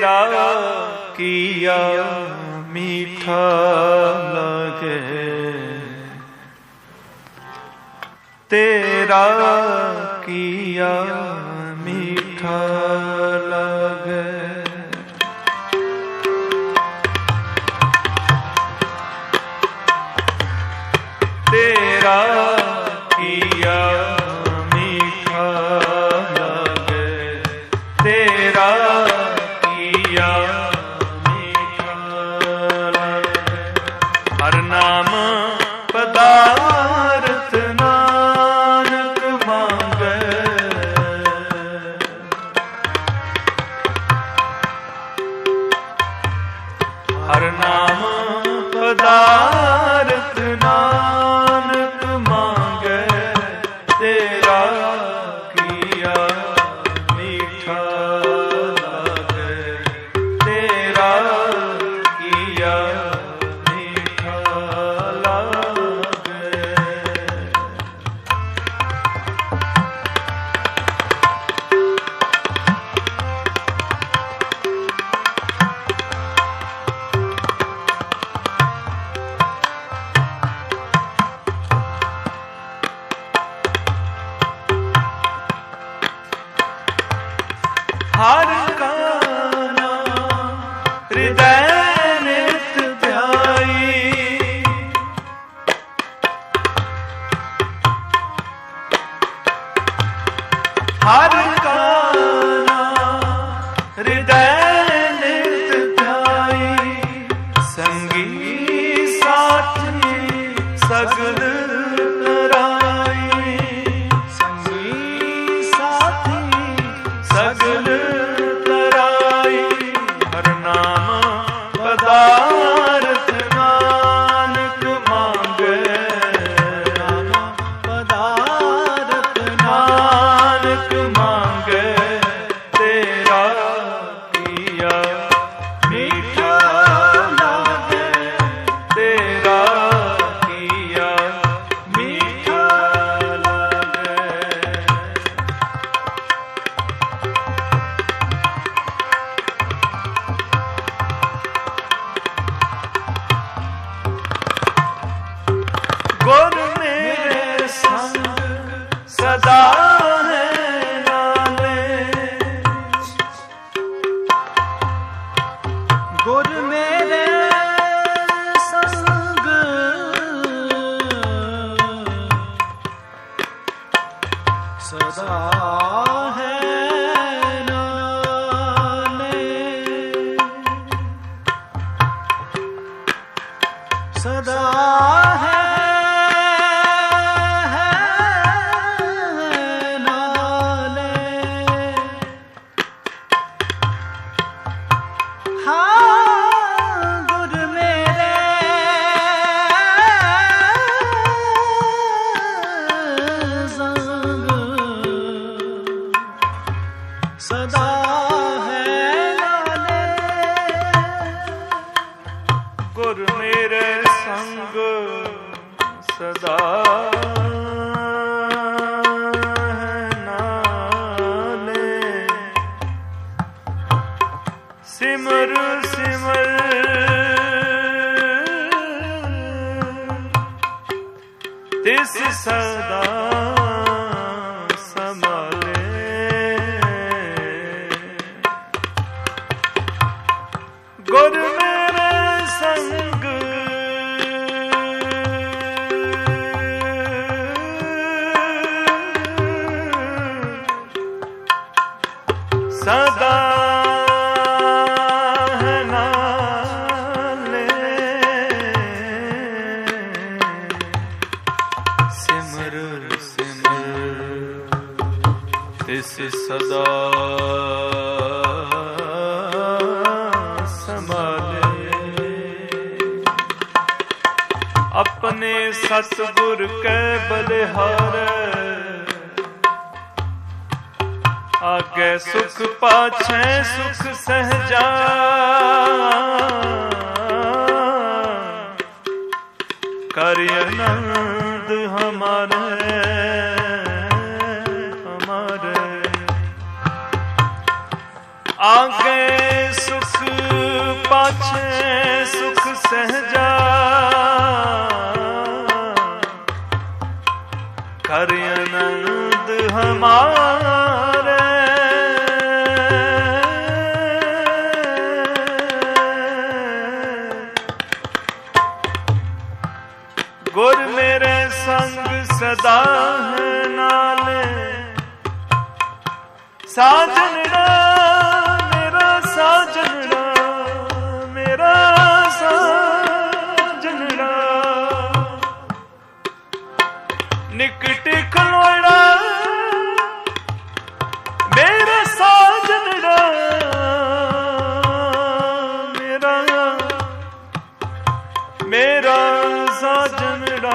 तेरा किया मीठा लगे। तेरा किया मीठा ਹਰ ਨਾਮ ਸਦਾ Sakılır 早上 ਸਦਾ ਸਿਮਰ ਸਿਮਰ ਤਿਸ ਸਦਾ ਆਪਣੇ ਸਤਗੁਰ ਕੈ ਬਲਿਹਾਰੇ। ਆਗੇ ਸੁਖ ਪਾਛੈ, ਸੁਖ ਸਹਜਾ। ਕਰਿ ਅਨੰਦ ਹਮਾਰੇ ਹਮਾਰੇ। ਆਗੇ ਸੁਖ ਪਾਛੈ, ਸੁਖ ਸਹਜਾ। ਕਰਿ ਅਨੰਦ ਹਮਾਰੇ। ਸਾਜਣਾ ਮੇਰਾ ਸਾਜਣਾ ਮੇਰਾ ਸਾਜਣਾ ਨਿਕਟ ਖਲੋੜਾ ਮੇਰਾ ਸਾਜਣਾ ਮੇਰਾ ਮੇਰਾ ਸਾਜਣਾ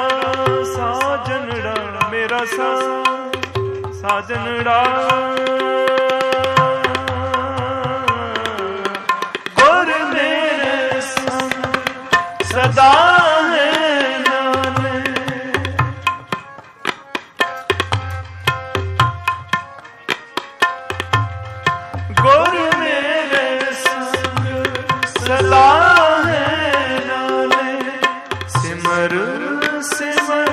ਮੇਰਾ ਸਾ ਸਿਮਰ ਸਿਮਰ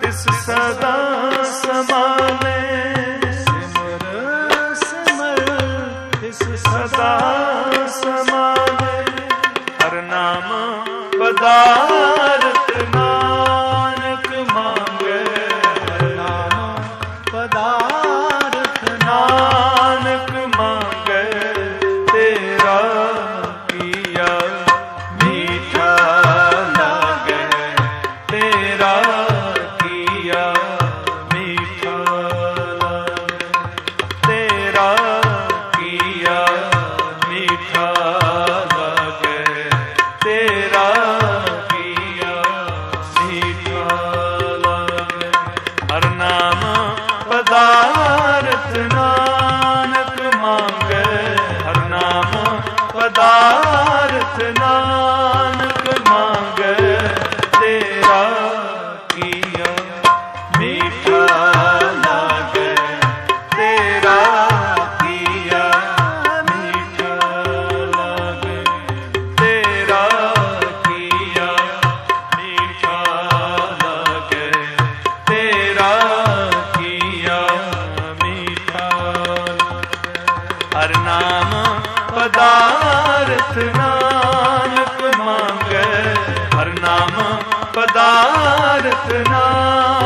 ਤਿਸ ਸਦਾ ਸਮਾਵੇ ਸਿਮਰ ਸਿਮਰ ਤਿਸ ਸਦਾ ਸਮਾਵੇ ਹਰ ਨਾਮ ਪਦਾ ਨਾਮ ਪਦਾਰਥ ਨਾਮ